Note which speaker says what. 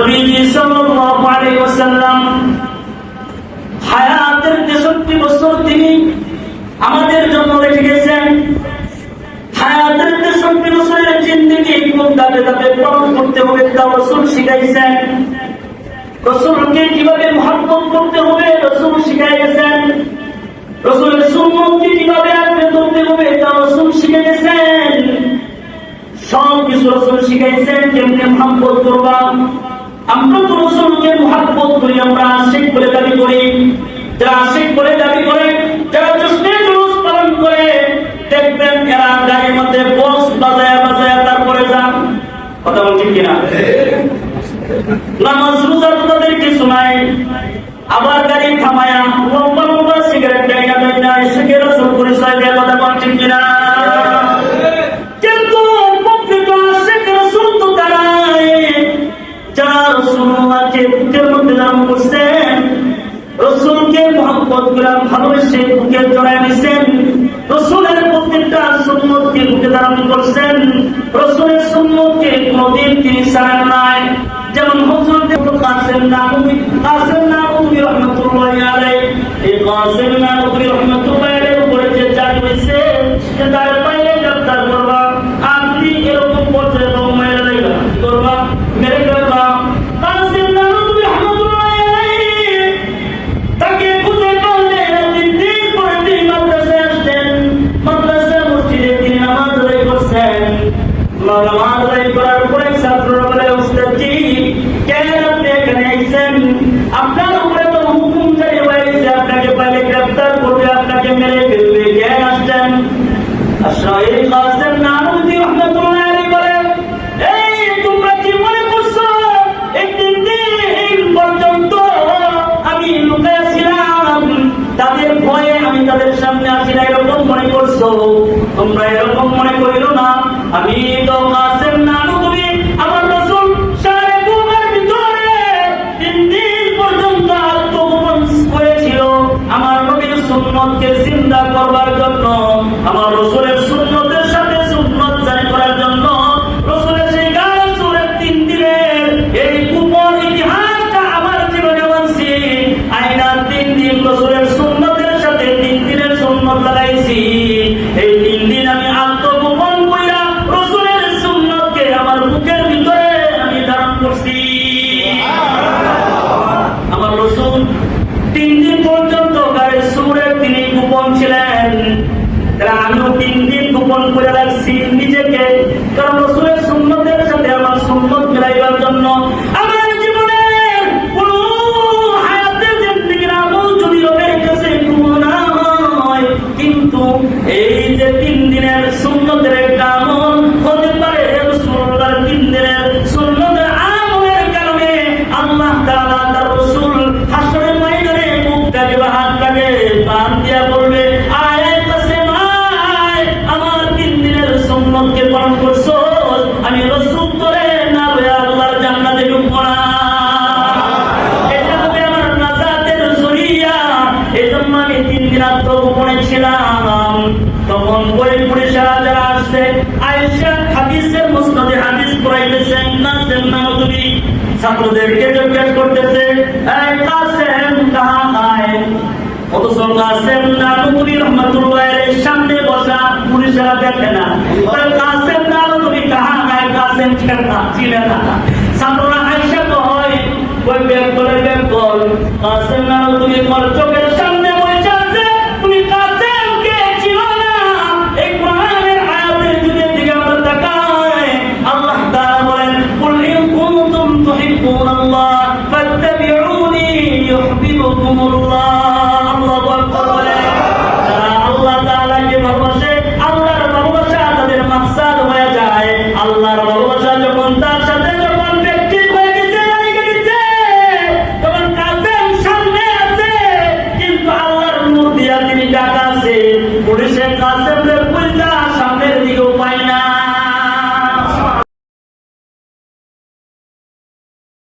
Speaker 1: নবীজি সাল্লাল্লাহু আলাইহি ওয়াসাল্লাম হায়াতের 63 বছর তিনি আমাদের জন্য রেখে গেছেন। হায়াতের 63 বছরের জিন্দেগি কোন ধাপে ধাপে পালন করতে হবে তা রাসূল শিখাইছেন। রসুলকে কীভাবে মহাব্বত করতে হবে রসুল শিখাই গেছেন। রসুলের সুন্নতকে কীভাবে আঁকড়ে ধরতে হবে তা রসুল শিখে গেছেন। সব কিছু রসুল শিখাইছেন, কেমনে মহাব্বত করবা? আমরা তো রসুলকে মহাব্বত করি, আমরা আশিক বলে দাবি করি। যারা আশিক বলে দাবি করে, যারা জশ্নে জুলুস পালন করে, দেখবেন এরা গায়ের মধ্যে বক্স বাজায় বাজায় তারপরে যান। কথা বলছি কিনা? নামাজ রোজা তাদের কিছু নাই আবার গাড়ি থামায়া করে ভালোবেসে বুকে জড়ায় নিছেন। রসুলের প্রত্যেকটা সুন্নতকে বুকে ধারণ করছেন। রসুলের সুন্নতকে কোনদিন তিনি ছাড়েন নাই। যেমন হযরত কাসেম নানবী কাসেম নানবী রাহমাতুল্লাহি আলাইহি। এই কাসেম নানবী রাহমাতুল্লাহি আলাইহি উপরে যে হইছে যে তার আপনার উপরে তো হুকুম জারি হয়েছে, আপনাকে পাইলে গ্রেফতার করবে, আপনাকে মেরে ফেলবে। কেন আসছেন? তোমরা মনে করছ? পর্যন্ত আমি তাদের আমি তাদের সামনে না, এরকম মনে করছ? তোমরা এরকম মনে না। আমি তো আমার আমিও তিন দিন গোপন করে রাখছি নিজেকে। কারণ রসুলের সুন্নতের সাথে আমার সুন্নত মিলাইবার জন্য আমার জীবনের কোনো হায়াতের জিন্দেগির আমল হয়, কিন্তু এই যে তিন দিনের সুন্নতের একটা হতে পারে পালন করছ? আমি করে না আল্লাহর জান্নাতে ঢুকবো না। এটা ছাত্রদেরকে এর সামনে বসা পুলিশেরা দেখে না ওরা কাসেম নানতুবি কাহা হায় কাসেম ছিলেন না ছিলেন না ছাত্ররা আয়েশা কয় ওই বের করে বের কর না তুমি তোমার চোখ